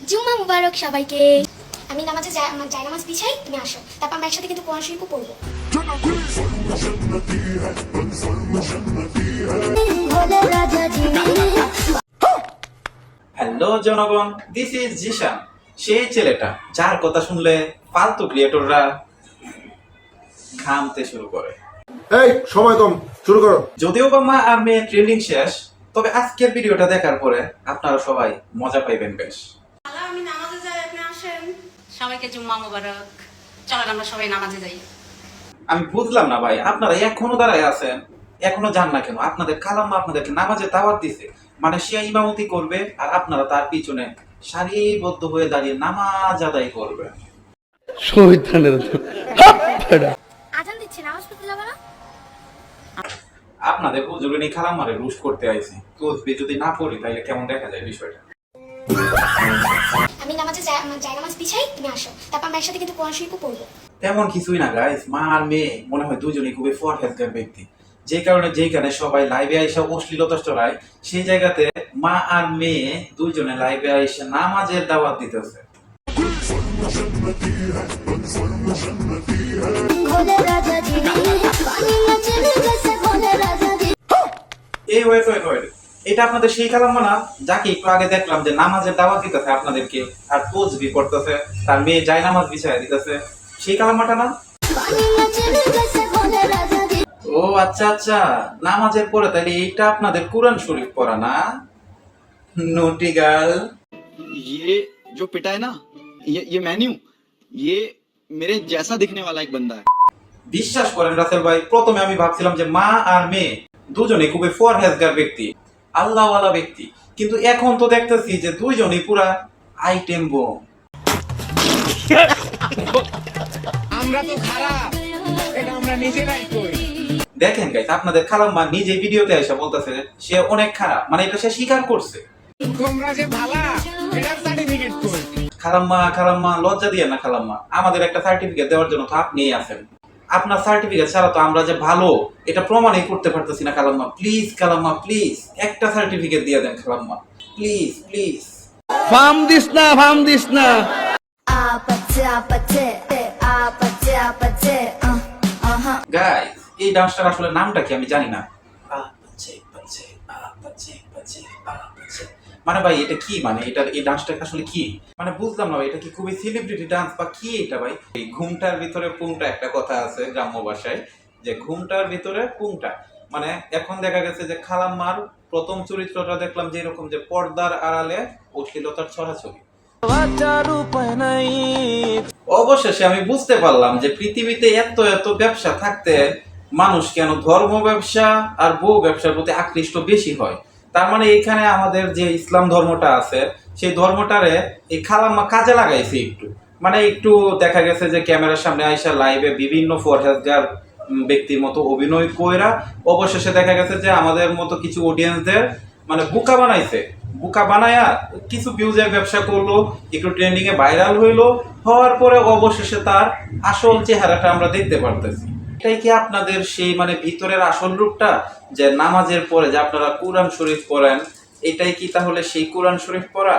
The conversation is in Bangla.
জুম্মা মুবারক সবাইকে। আমি নামাজে যাই আমার যাই নামাজ বিছাই তুমি আসো। তারপর আমরা একসাথে কিন্তু কোরআন শরীফও পড়ব। হ্যালো জনগণ দিস ইজ জিশান সেই ছেলেটা যার কথা শুনলে ফালতু ক্রিয়েটররা ঘামতে শুরু করে। এই সময় কম শুরু করো। যদিও বা মা আর মেয়ে ট্রেন্ডিং শেষ তবে আজকের ভিডিওটা দেখার পরে আপনারা সবাই মজা পাইবেন বেশ আল্লাহ আমি নামাজে যাই আপনি আসেন সবাইকে জুম্মা মোবারক। চলেন আমরা সবাই নামাজে যাই। আমি বুঝলাম না ভাই আপনারা এখনও দাঁড়ায় আছেন? এখনও যান না কেন? আপনাদের কালাম্মা আপনাদেরকে নামাজে দাওয়াত দিছে। মানে সে ইমামতি করবে আর আপনারা তার পিছনে সারিবদ্ধ হয়ে দাঁড়িয়ে নামাজ আদায় করবে আজান দিচ্ছে নামাজ পড়তে যাব না? আপনাদের খালাম্মারে রুশ করতে আইছি। তসবি যদি না পড়ি তাহলে কেমন দেখা যায় বিষয়টা? আমি নামাজে যাই আমার যাই নামাজ বিছাই তুমি আসো। তারপর আমরা একসাথে কিন্তু কোরআন শরীফও পড়ব। তেমন কিছুই না গাইস মা আর মেয়ে মনে হয় দুজনেই খুবই ফরহেজগার ব্যক্তি। যে কারণে যেখানে সবাই লাইভে আইসা অশ্লীলতা চড়ায় সেই জায়গাতে মা আর মেয়ে দুইজনে লাইভে আইসা নামাজের দাওয়াত দিতেছে। এই ওয়েট ওয়েট ওয়েট এটা আপনাদের সেই কালাম্মা না যাকে একটু আগে দেখলাম যে নামাজের দাওয়াত দিতেছে আপনাদেরকে আর তসবি করতেছে তার মেয়ে যায় নামাজ বিছায় দিতেছে সেই কালাম্মাটা না ও আচ্ছা আচ্ছা নামাজের পরে তাহলে এইটা আপনাদের কোরআন শরীফ পড়া না নোটি গার্ল ये जो पिटा है ना ये ये मैं नहीं हूँ ये मेरे जैसा दिखने वाला एक बंदा है বিশ্বাস করেন রাসেল ভাই প্রথমে আমি ভাবছিলাম যে মা আর মেয়ে দুজনে খুবই ফরহেজগার ব্যক্তি আল্লাহওয়ালা ব্যক্তি। কিন্তু এখন তো দেখতেছি যে দুইজনই পুরা আইটেম বোম। দেখেন গাইস আপনাদের খালাম্মা নিজে ভিডিওতে এসে বলতেছে সে অনেক খারাপ মানে এটা সে স্বীকার করছে। খালাম্মা খালাম্মা লজ্জা দিয়ে না খালাম্মা। আমাদের একটা সার্টিফিকেট দেওয়ার জন্য তো আপনিই আছেন। আপনার সার্টিফিকেট ছাড়া তো আমরা যে ভালো এটা প্রমাণই করতে পারতেছি না খালাম্মা প্লিজ খালাম্মা প্লিজ একটা সার্টিফিকেট দিয়ে দেন খালাম্মা প্লিজ প্লিজ ফার্ম দিস না ফার্ম দিস না। গাইস এই ডান্সটার আসলে নামটা কি আমি জানি না। আ, পাচ্ছে, পাচ্ছে, আ, পাচ্ছে, পাচ্ছে, আ, পাচ্ছে। মানে ভাই, এটা কি মানে? এটা, এই ডান্সটা আসলে কি? মানে বুঝলাম না এটা কি খুবই সেলিব্রিটি ডান্স বা কি এটা ভাই? এই ঘুমটার ভিতরে পুংটা একটা কথা আছে গ্রাম্য ভাষায়, যে ঘুমটার ভিতরে পুংটা। মানে এখন দেখা গেছে যে খালাম্মার প্রথম চরিত্রটা দেখলাম যে এরকম যে পর্দার আড়ালে অশ্লীলতার ছড়াছড়ি। অবশেষে আমি বুঝতে পারলাম যে পৃথিবীতে এত এত ব্যবসা থাকতে মানুষ কেন ধর্ম ব্যবসা আর বউ ব্যবসার প্রতি আকৃষ্ট বেশি হয়। তার মানে এখানে আমাদের যে ইসলাম ধর্মটা আছে, সেই ধর্মটারে এই খালাম্মা কাজে লাগাইছে একটু। মানে একটু দেখা গেছে যে ক্যামেরার সামনে আইসা লাইভে বিভিন্ন ফরহেজগার ব্যক্তির মতো অভিনয় কইরা অবশেষে দেখা গেছে যে আমাদের মতো কিছু অডিয়েন্সদের মানে বুকা বানাইছে। বুকা বানায়া কিছু ভিউজের ব্যবসা করল, একটু ট্রেন্ডিং এ ভাইরাল হইল, হওয়ার পরে অবশেষে তার আসল চেহারাটা আমরা দেখতে পারতেছি। এটাই কি আপনাদের সেই মানে ভিতরের আসল রূপটা? যে নামাজের পরে যে আপনারা কোরআন শরীফ পড়েন, এটাই কি তাহলে সেই কোরআন শরীফ পড়া?